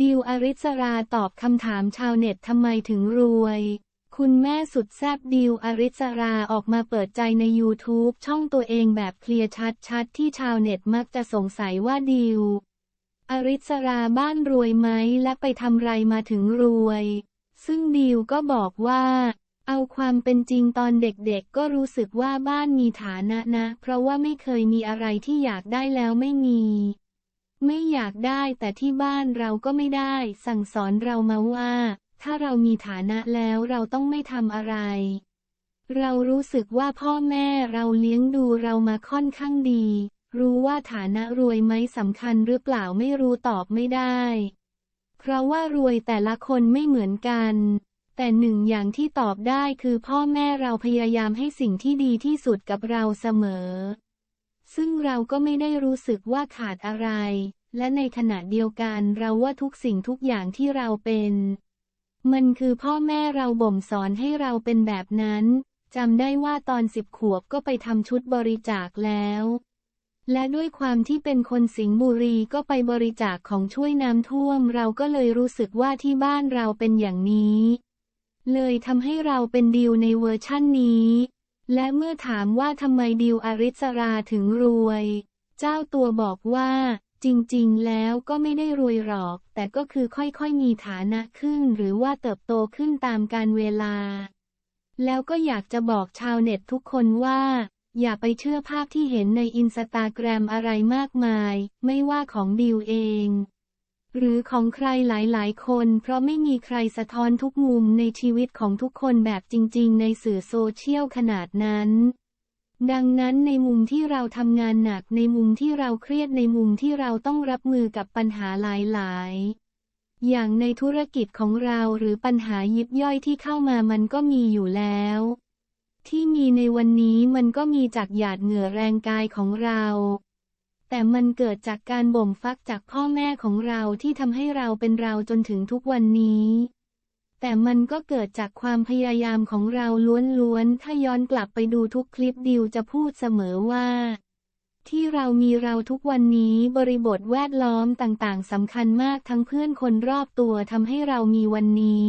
ดิวอริสราตอบคำถามชาวเน็ตทำไมถึงรวย คุณแม่สุดแซบดิวอริสราออกมาเปิดใจใน YouTube ช่องตัวเองแบบเคลียร์ชัดๆ ที่ชาวเน็ตมักจะสงสัยว่าดิวอริสราบ้านรวยไหมและไปทำไรมาถึงรวย ซึ่งดิวก็บอกว่า เอาความเป็นจริงตอนเด็กๆ ก็รู้สึกว่าบ้านมีฐานะนะ เพราะว่าไม่เคยมีอะไรที่อยากได้แล้วไม่มี ไม่อยากได้แต่ที่บ้านเราก็ไม่ได้ สั่งสอนเรามาว่า ถ้าเรามีฐานะแล้วเราต้องไม่ทำอะไร เรารู้สึกว่าพ่อแม่เราเลี้ยงดูเรามาค่อนข้างดี รู้ว่าฐานะรวยไหมสำคัญหรือเปล่าไม่รู้ตอบไม่ได้ เพราะว่ารวยแต่ละคนไม่เหมือนกันแต่หนึ่งอย่างที่ตอบได้คือพ่อแม่เราพยายามให้สิ่งที่ดีที่สุดกับเราเสมอ ซึ่งเราก็ไม่ได้รู้สึกว่าขาดอะไร และในขณะเดียวกันเราว่าทุกสิ่งทุกอย่างที่เราเป็น มันคือพ่อแม่เราบ่มสอนให้เราเป็นแบบนั้นจำได้ว่าตอนสิบขวบก็ไปทำชุดบริจาคแล้ว และด้วยความที่เป็นคนสิงห์บุรีก็ไปบริจาคของช่วยน้ำท่วม เราก็เลยรู้สึกว่าที่บ้านเราเป็นอย่างนี้ เลยทำให้เราเป็นดิวในเวอร์ชั่นนี้ และเมื่อถามว่าทำไมดิวอริสราถึงรวย เจ้าตัวบอกว่า จริงๆ แล้วก็ไม่ได้รวยหรอก แต่ก็คือค่อยๆ มีฐานะขึ้นหรือว่าเติบโตขึ้นตามการเวลา แล้วก็อยากจะบอกชาวเน็ตทุกคนว่า อย่าไปเชื่อภาพที่เห็นในอินสตาแกรมอะไรมากมาย ไม่ว่าของดิวเอง หรือของใครหลายๆ คน เพราะไม่มีใครสะท้อนทุกมุมในชีวิตของทุกคนแบบจริง ๆ ในสื่อโซเชียลขนาดนั้น ดังนั้นในมุมที่เราทำงานหนักในมุมที่เราเครียดในมุมที่เราต้องรับมือกับปัญหาหลาย ๆ อย่างในธุรกิจของเราหรือปัญหายิบย่อยที่เข้ามามันก็มีอยู่แล้ว ที่มีในวันนี้มันก็มีจากหยาดเหงื่อแรงกายของเรา แต่มันเกิดจากการบ่มฟักจากพ่อแม่ของเราที่ทำให้เราเป็นเราจนถึงทุกวันนี้ แต่มันก็เกิดจากความพยายามของเราล้วนๆ ถ้าย้อนกลับไปดูทุกคลิปดิวจะพูดเสมอว่า ที่เรามีเราทุกวันนี้บริบทแวดล้อมต่างๆสำคัญมากทั้งเพื่อนคนรอบตัวทำให้เรามีวันนี้